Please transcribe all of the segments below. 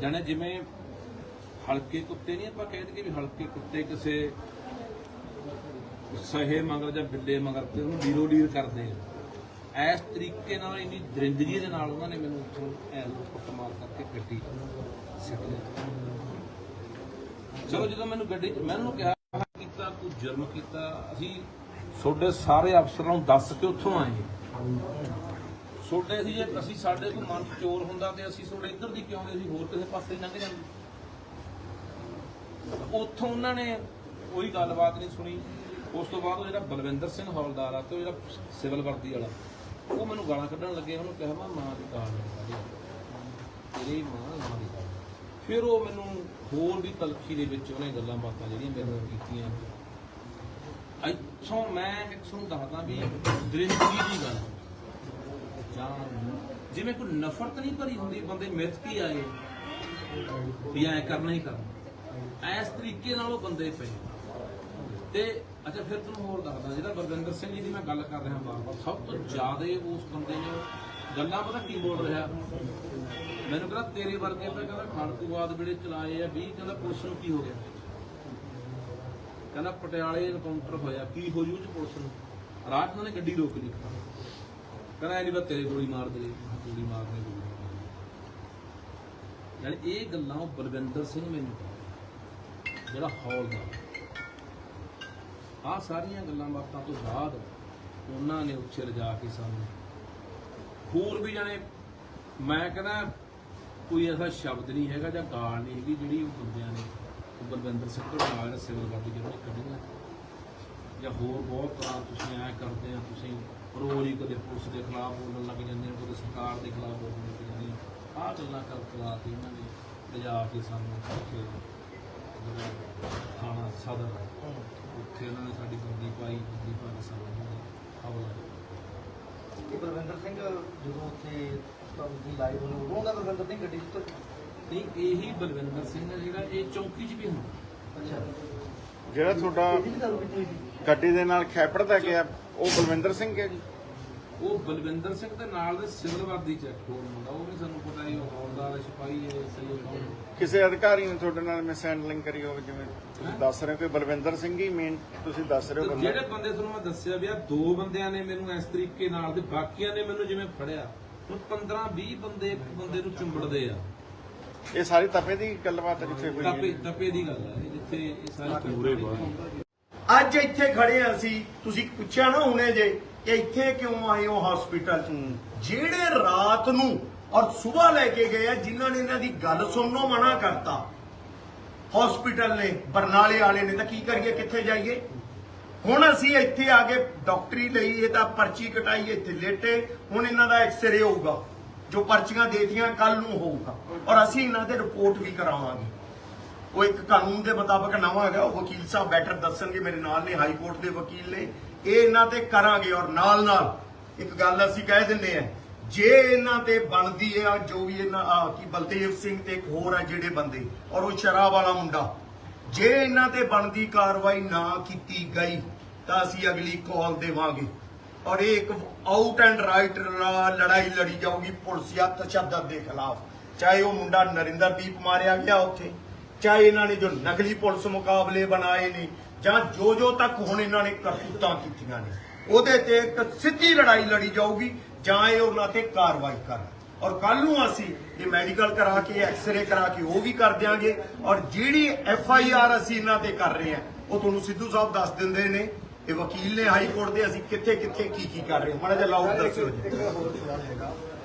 ਜਾਣੇ ਜਿਵੇਂ ਹਲਕੇ ਕੁੱਤੇ ਨਹੀਂ ਆਪਾਂ ਕਹਿ ਦਈਏ ਵੀ ਹਲਕੇ ਕੁੱਤੇ ਕਿਸੇ ਸਹੇ ਮਗਰ ਜਾਂ ਬਿੱਲੇ ਮਗਰ ਤੇ ਉਹਨੂੰ ਲੀਰੋ ਲੀਰ ਕਰਦੇ ਆ। ਇਸ ਤਰੀਕੇ ਨਾਲ ਇੰਨੀ ਦਰਿੰਦਗੀ ਦੇ ਨਾਲ ਉਹਨਾਂ ਨੇ ਮੈਨੂੰ ਉੱਥੋਂ ਐਲ ਕੁੱਟ ਮਾਰ ਕਰਕੇ ਗੱਡੀ ਸਿੱਟ ਲਿਆ। ਚਲੋ ਜਦੋਂ ਮੈਨੂੰ ਗੱਡੀ ਮੈਂ ਉਹਨੂੰ ਕਿਹਾ, ਕੀਤਾ, ਤੂੰ ਜੁਰਮ ਕੀਤਾ, ਅਸੀਂ ਤੁਹਾਡੇ ਸਾਰੇ ਅਫਸਰਾਂ ਨੂੰ ਦੱਸ ਕੇ ਉੱਥੋਂ ਆਏ। ਛੋਟੇ ਸੀ ਜੇ ਅਸੀਂ ਸਾਡੇ ਕੋਲ ਮਨ 'ਚ ਚੋਰ ਹੁੰਦਾ ਤੇ ਅਸੀਂ ਤੁਹਾਡੇ ਇੱਧਰ ਦੀ ਕਿਉਂ ਆਉਂਦੇ ਸੀ? ਹੋਰ ਕਿਸੇ ਪਾਸੇ ਲੰਘ ਜਾਂਦੇ। ਉੱਥੋਂ ਉਹਨਾਂ ਨੇ ਕੋਈ ਗੱਲਬਾਤ ਨਹੀਂ ਸੁਣੀ। ਉਸ ਤੋਂ ਬਾਅਦ ਉਹ ਜਿਹੜਾ ਬਲਵਿੰਦਰ ਸਿੰਘ ਹੌਲਦਾਰ ਆ ਤੇ ਉਹ ਜਿਹੜਾ ਸਿਵਲ ਵਰਦੀ ਵਾਲਾ, ਉਹ ਮੈਨੂੰ ਗਾਲਾਂ ਕੱਢਣ ਲੱਗੇ। ਉਹਨੂੰ ਕਿਹਾ, ਮੈਂ ਮਾਂ ਦੀ ਗਾਲ ਨਹੀਂ ਤੇਰੀ ਮਾਂ ਮਾਂ ਦੀ ਗਾਲ ਫਿਰ ਉਹ ਮੈਨੂੰ ਹੋਰ ਵੀ ਤਲਖੀ ਦੇ ਵਿੱਚ ਉਹਨੇ ਗੱਲਾਂ ਬਾਤਾਂ ਜਿਹੜੀਆਂ ਮੇਰੇ ਨਾਲ ਕੀਤੀਆਂ। ਇੱਥੋਂ ਮੈਂ ਤੁਹਾਨੂੰ ਦੱਸਦਾ ਵੀ ਦਰਿੰਦਗੀ ਦੀ ਜਾਂ ਜਿਵੇਂ ਕੋਈ ਨਫ਼ਰਤ ਨਹੀਂ ਭਰੀ ਹੁੰਦੀ, ਬੰਦੇ ਮਿੱਥ ਕੀ ਆਏ? ਵੀ ਐ ਕਰਨਾ ਹੀ ਕਰਨਾ। ਐਸ ਤਰੀਕੇ ਨਾਲ ਉਹ ਬੰਦੇ ਪਏ। ਤੇ ਅੱਛਾ, ਫਿਰ ਤੁਹਾਨੂੰ ਹੋਰ ਦੱਸਦਾ, ਜਿਹੜਾ ਬਲਵਿੰਦਰ ਸਿੰਘ ਜੀ ਦੀ ਮੈਂ ਗੱਲ ਕਰ ਰਿਹਾ ਬਾਰ-ਬਾਰ ਸਭ ਤੋਂ ਜ਼ਿਆਦਾ ਉਸ ਬੰਦੇ ਨੇ ਗੱਲਾਂ ਪਤਾ ਕੀ ਬੋਲ ਰਿਹਾ? ਮੈਨੂੰ ਕਹਿੰਦਾ, ਤੇਰੇ ਵਰਗੇ ਤਾਂ ਕਹਿੰਦਾ ਖਾੜਕੂਵਾਦ ਵੇਲੇ ਚਲਾਏ ਆ 20 ਕਹਿੰਦਾ ਪੁਲਿਸ ਨੂੰ ਕੀ ਹੋ ਗਿਆ? ਕਹਿੰਦਾ ਪਟਿਆਲੇ ਇਨਕਾਊਂਟਰ ਹੋਇਆ, ਕੀ ਹੋ ਜੂ ਚ ਪੁਲਿਸ ਨੂੰ? ਰਾਤ ਨੂੰ ਉਹਨੇ ਗੱਡੀ ਰੋਕ ਲਈ। ਕਹਿੰਦਾ ਐ ਨਹੀਂ ਬਸ ਤੇਰੇ ਗੋਲੀ ਮਾਰ ਦੇ ਗੋਲੀ ਮਾਰਨੇ ਗੋਲੀ ਮਾਰਨੀ। ਯਾਨੀ ਇਹ ਗੱਲਾਂ ਉਹ ਬਲਵਿੰਦਰ ਸਿੰਘ ਮੈਨੂੰ ਜਿਹੜਾ ਹੌਲਦਾਰ ਆ ਸਾਰੀਆਂ ਗੱਲਾਂ ਬਾਤਾਂ ਤੋਂ ਬਾਅਦ ਉਹਨਾਂ ਨੇ ਉੱਚੇ ਰਜਾ ਕੇ ਸਾਨੂੰ। ਹੋਰ ਵੀ ਜਾਣੇ, ਮੈਂ ਕਹਿੰਦਾ ਕੋਈ ਐਸਾ ਸ਼ਬਦ ਨਹੀਂ ਹੈਗਾ ਜਾਂ ਗਾਲ ਨਹੀਂ ਹੈਗੀ ਜਿਹੜੀ ਉਹ ਬੰਦਿਆਂ ਨੇ, ਉਹ ਬਲਵਿੰਦਰ ਸਿੰਘ ਤੋਂ ਨਾਲ ਸਿਵਲ ਗੱਡੀ ਜਿਹੜੇ ਕੱਢੀਆਂ। ਜਾਂ ਹੋਰ ਬਹੁਤ ਤਰ੍ਹਾਂ ਤੁਸੀਂ ਐ ਕਰਦੇ ਆ, ਤੁਸੀਂ ਰੋਜ਼ ਹੀ ਕਦੇ ਪੁਲਿਸ ਦੇ ਖਿਲਾਫ ਬੋਲਣ ਲੱਗ ਜਾਂਦੇ ਹੋ ਕਦੇ ਸਰਕਾਰ ਦੇ ਖਿਲਾਫ ਬੋਲਣ ਲੱਗ ਜਾਂਦੇ ਆ। ਆਹ ਗੱਲਾਂ ਕਰ ਕਰਾ ਕੇ ਇਹਨਾਂ ਨੇ ਲਿਜਾ ਕੇ ਸਾਨੂੰ ਉੱਥੇ ਜਿਹੜਾ ਥਾਣਾ ਸਦਰ ਉੱਥੇ ਉਹਨਾਂ ਨੇ ਸਾਡੀ ਬੰਦੀ ਪਾਈ ਬੰਦੀ ਪਾ ਕੇ ਸਾਨੂੰ ਹਵਾਲਾ ਇਹ ਬਲਵਿੰਦਰ ਸਿੰਘ ਜਦੋਂ ਉੱਥੇ ਤੁਹਾਨੂੰ ਲਾਈਵ ਉਦੋਂ ਦਾ ਬਲਵਿੰਦਰ ਸਿੰਘ ਗੱਡੀ ਚ ਤੁਰ- ਨਹੀਂ ਇਹੀ ਬਲਵਿੰਦਰ ਸਿੰਘ ਹੈ ਜਿਹੜਾ ਇਹ ਚੌਕੀ 'ਚ ਵੀ ਹੁੰਦਾ। ਅੱਛਾ। ਜਿਹੜਾ ਤੁਹਾਡਾ ਗੱਡੀ ਦੇ ਨਾਲ ਖੈਪੜਦਾ ਗਿਆ ਉਹ ਬਲਵਿੰਦਰ ਸਿੰਘ ਹੈ ਜੀ। ਉਹ ਬਲਵਿੰਦਰ ਸਿੰਘ ਦੇ ਨਾਲ ਦੇ ਸਿਵਲ ਵਰਦੀ ਚ ਹੋਰ ਮੁੰਡਾ ਉਹ ਵੀ ਸਾਨੂੰ ਪਤਾ ਹੀ ਉਹ ਹੌਲਦਾਰ ਹੈ, ਸਿਪਾਹੀ ਹੈ ਸਹੀ ਹੈ ਕਿਸੇ ਅਧਿਕਾਰੀ ਨੇ ਤੁਹਾਡੇ ਨਾਲ ਮਿਸ ਹੈਂਡਲਿੰਗ ਕਰੀ ਹੋਵੇ ਜਿਵੇਂ ਤੁਸੀਂ ਦੱਸ ਰਹੇ ਹੋ ਕਿ ਬਲਵਿੰਦਰ ਸਿੰਘ ਹੀ ਮੇਨ ਤੁਸੀਂ ਦੱਸ ਰਹੇ ਹੋ ਬੰਦਾ। ਜਿਹੜੇ ਬੰਦੇ ਤੁਹਾਨੂੰ ਮੈਂ ਦੱਸਿਆ ਵੀ ਆ ਦੋ ਬੰਦਿਆਂ ਨੇ ਮੈਨੂੰ ਇਸ ਤਰੀਕੇ ਨਾਲ ਤੇ ਬਾਕੀਆਂ ਨੇ ਮੈਨੂੰ ਜਿਵੇਂ ਫੜਿਆ ਹੁਣ 15 20 ਬੰਦੇ ਇੱਕ ਬੰਦੇ ਨੂੰ ਚੁੰਬੜਦੇ ਆ। ਇਹ ਸਾਰੀ ਤਪੇ ਦੀ ਗੱਲਬਾਤ ਜਿੱਥੇ ਹੋਈ ਟੱਪੇ ਦੀ ਗੱਲ ਹੈ ਜਿੱਥੇ ਇਹ ਸਾਰੀ ਪੂਰੇ ਅੱਜ ਇੱਥੇ ਖੜੇ ਹਾਂ ਅਸੀਂ। ਤੁਸੀਂ ਪੁੱਛਿਆ ਨਾ ਹੁਣੇ ਜੇ ਕਿ ਇੱਥੇ ਕਿਉਂ ਆਏ ਹੋ ਹਸਪੀਟਲ। ਜਿਹੜੇ ਰਾਤ ਨੂੰ ਔਰ ਸਵੇਰ ਲੈ ਕੇ ਗਏ ਆ ਜਿਨ੍ਹਾਂ ਨੇ ਇਹਨਾਂ ਦੀ ਗੱਲ ਸੁਣਨੋਂ ਮਨਾ ਕਰਤਾ ਹਸਪੀਟਲ ਨੇ ਬਰਨਾਲੇ ਵਾਲੇ ਨੇ ਤਾਂ ਕੀ ਕਰੀਏ ਕਿੱਥੇ ਜਾਈਏ? ਹੁਣ ਅਸੀਂ ਇੱਥੇ ਆ ਕੇ ਡਾਕਟਰੀ ਲਈ ਇਹ ਤਾਂ ਪਰਚੀ ਕਟਾਈ ਇੱਥੇ ਲੇਟੇ ਹੁਣ ਇਹਨਾਂ ਦਾ ਐਕਸ-ਰੇ ਹੋਊਗਾ ਜੋ ਪਰਚੀਆਂ ਦੇਤੀਆਂ ਕੱਲ ਨੂੰ ਹੋਊਗਾ। ਔਰ ਅਸੀਂ ਇਹਨਾਂ ਦੇ ਰਿਪੋਰਟ ਵੀ ਕਰਾਵਾਂਗੇ। ਉਹ ਇੱਕ ਕਾਨੂੰਨ ਦੇ ਮੁਤਾਬਕ ਨਵਾਂ ਹੈਗਾ, ਉਹ ਵਕੀਲ ਸਾਹਿਬ ਬੈਟਰ ਦੱਸਣਗੇ ਮੇਰੇ ਨਾਲ ਨੇ, ਹਾਈ ਕੋਰਟ ਦੇ ਵਕੀਲ ਨੇ। ਇਹ ਇਹਨਾਂ ਤੇ ਕਰਾਂਗੇ ਔਰ ਨਾਲ ਨਾਲ ਇੱਕ ਗੱਲ ਅਸੀਂ ਕਹਿ ਦਿੰਨੇ ਆ ਜੇ ਇਹਨਾਂ ਤੇ ਬਣਦੀ ਹੈ ਜੋ ਵੀ ਇਹਨਾਂ ਕੀ ਬਲਦੇਵ ਸਿੰਘ ਤੇ ਇੱਕ ਹੋਰ ਹੈ ਜਿਹੜੇ ਬੰਦੇ, ਔਰ ਉਹ ਸ਼ਰਾਬ ਵਾਲਾ ਮੁੰਡਾ, ਜੇ ਇਹਨਾਂ ਤੇ ਬਣਦੀ ਕਾਰਵਾਈ ਨਾ ਕੀਤੀ ਗਈ, ਤਾਂ ਅਸੀਂ ਅਗਲੀ ਕਾਲ ਦੇਵਾਂਗੇ। ਔਰ ਇਹ ਇੱਕ ਆਊਟ ਐਂਡ ਰਾਈਟ ਲੜਾਈ ਲੜੀ ਜਾਊਗੀ, ਪੁਲਿਸ ਜਾਂ ਤਸ਼ੱਦਦ ਦੇ ਖਿਲਾਫ। ਚਾਹੇ ਉਹ ਮੁੰਡਾ ਨਰਿੰਦਰਦੀਪ ਮਾਰਿਆ ਗਿਆ ਉੱਥੇ ਚਾਹੇ ਇਹਨਾਂ ਨੇ ਜੋ ਨਕਲੀ ਪੁਲਿਸ ਮੁਕਾਬਲੇ ਬਣਾਏ ਨੇ ਜਾਂ ਜੋ ਜੋ ਤੱਕ ਹੁਣ ਇਹਨਾਂ ਨੇ ਕਰਤੂਤਾਂ ਕੀਤੀਆਂ ਨੇ, ਉਹਦੇ ਤੇ ਇੱਕ ਸਿੱਧੀ ਲੜਾਈ ਲੜੀ ਜਾਊਗੀ, ਜਾਂ ਇਹ ਉਹਨਾਂ ਤੇ ਕਾਰਵਾਈ ਕਰਨ। ਔਰ ਕੱਲ ਨੂੰ ਅਸੀਂ ਇਹ ਮੈਡੀਕਲ ਕਰਾ ਕੇ, ਐਕਸ-ਰੇ ਕਰਾ ਕੇ ਉਹ ਵੀ ਕਰ ਦਿਆਂਗੇ, ਔਰ ਜਿਹੜੀ ਐਫ ਆਈ ਆਰ ਅਸੀਂ ਇਹਨਾਂ ਤੇ ਕਰ ਰਹੇ ਹਾਂ, ਉਹ ਤੁਹਾਨੂੰ ਸਿੱਧੂ ਸਾਹਿਬ ਦੱਸ ਦਿੰਦੇ ਨੇ, ਇਹ ਵਕੀਲ ਨੇ ਹਾਈ ਕੋਰਟ ਦੇ ਅਸੀਂ ਕਿੱਥੇ ਕਿੱਥੇ ਕੀ ਕੀ ਕਰ ਰਹੇ ਹਾਂ। ਮਾੜਾ ਜਿਹਾ ਲਾਊਡ ਦੱਸਿਓ ਜੀ।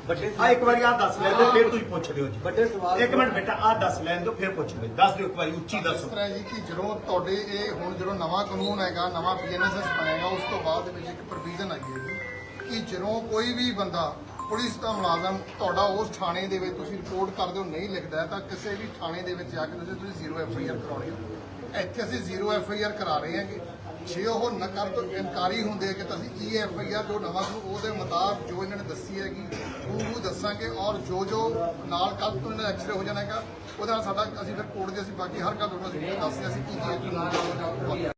ਇੱਕ ਹੋਰ ਸਵਾਲ ਹੈਗਾ ਵੱਡੇ ਆ ਇੱਕ ਵਾਰੀ ਆ ਦੱਸ ਲੈਣ ਦਿਓ ਫਿਰ ਤੁਸੀਂ ਪੁੱਛ ਲਿਓ ਜੀ। ਵੱਡੇ ਸਵਾਲ ਇੱਕ ਮਿੰਟ ਬੇਟਾ ਆ ਦੱਸ ਲੈਣ ਦਿਓ ਫਿਰ ਪੁੱਛ ਲਿਓ। ਦੱਸ ਦਿਓ ਇੱਕ ਵਾਰੀ ਉੱਚੀ ਇਸ ਦੱਸੋ। ਤਰ੍ਹਾਂ ਜੀ ਕਿ ਜਦੋਂ ਤੁਹਾਡੇ ਇਹ ਹੁਣ ਜਦੋਂ ਨਵਾਂ ਕਾਨੂੰਨ ਹੈਗਾ ਨਵਾਂ ਪੀਐਨਐਸਐਸ ਬਣੇਗਾ ਉਸ ਤੋਂ ਬਾਅਦ ਦੇ ਵਿੱਚ ਇੱਕ ਪ੍ਰੋਵੀਜ਼ਨ ਆਈ ਹੈ ਜੀ ਕਿ ਜਦੋਂ ਕੋਈ ਵੀ ਬੰਦਾ ਪੁਲਿਸ ਦਾ ਮੁਲਾਜ਼ਮ ਤੁਹਾਡਾ ਉਸ ਥਾਣੇ ਦੇ ਵਿੱਚ ਤੁਸੀਂ ਰਿਪੋਰਟ ਕਰਦੇ ਹੋ ਨਹੀਂ ਲਿਖਦਾ ਤਾਂ ਕਿਸੇ ਵੀ ਥਾਣੇ ਦੇ ਵਿੱਚ ਜਾ ਕੇ ਤੁਸੀਂ ਤੁਸੀਂ ਜ਼ੀਰੋ ਐਫ ਆਈ ਆਰ ਕਰਾਉਣੀ ਹੋ। ਇੱਥੇ ਅਸੀਂ ਜ਼ੀਰੋ ਐਫ ਆਈ ਆਰ ਕਰਾ ਰਹੇ ਹਾਂਗੇ। ਜੇ ਉਹ ਨਕਰ ਤੋਂ ਇਨਕਾਰੀ ਹੁੰਦੇ ਆ ਕਿ ਤਾਂ ਅਸੀਂ ਈ ਐਫ ਆਈ ਆਰ ਜੋ ਨਵਾਂ ਕਾਨੂੰਨ ਉਹਦੇ ਮੁਤਾਬਕ ਜੋ ਇਹਨਾਂ ਨੇ ਦੱਸੀ ਹੈਗੀ ਉਹ ਦੱਸਾਂਗੇ ਔਰ ਜੋ ਜੋ ਨਾਲ ਕੱਲ ਤੋਂ ਇਹਨਾਂ ਐਕਸਰੇ ਹੋ ਜਾਣਾ ਹੈਗਾ ਉਹਦੇ ਨਾਲ ਸਾਡਾ ਅਸੀਂ ਫਿਰ ਕੋਰਟ ਦੇ ਅਸੀਂ ਬਾਕੀ ਹਰ ਗੱਲ ਤੁਹਾਨੂੰ ਅਸੀਂ ਦੱਸਦੇ ਅਸੀਂ ਕੀ ਕੀ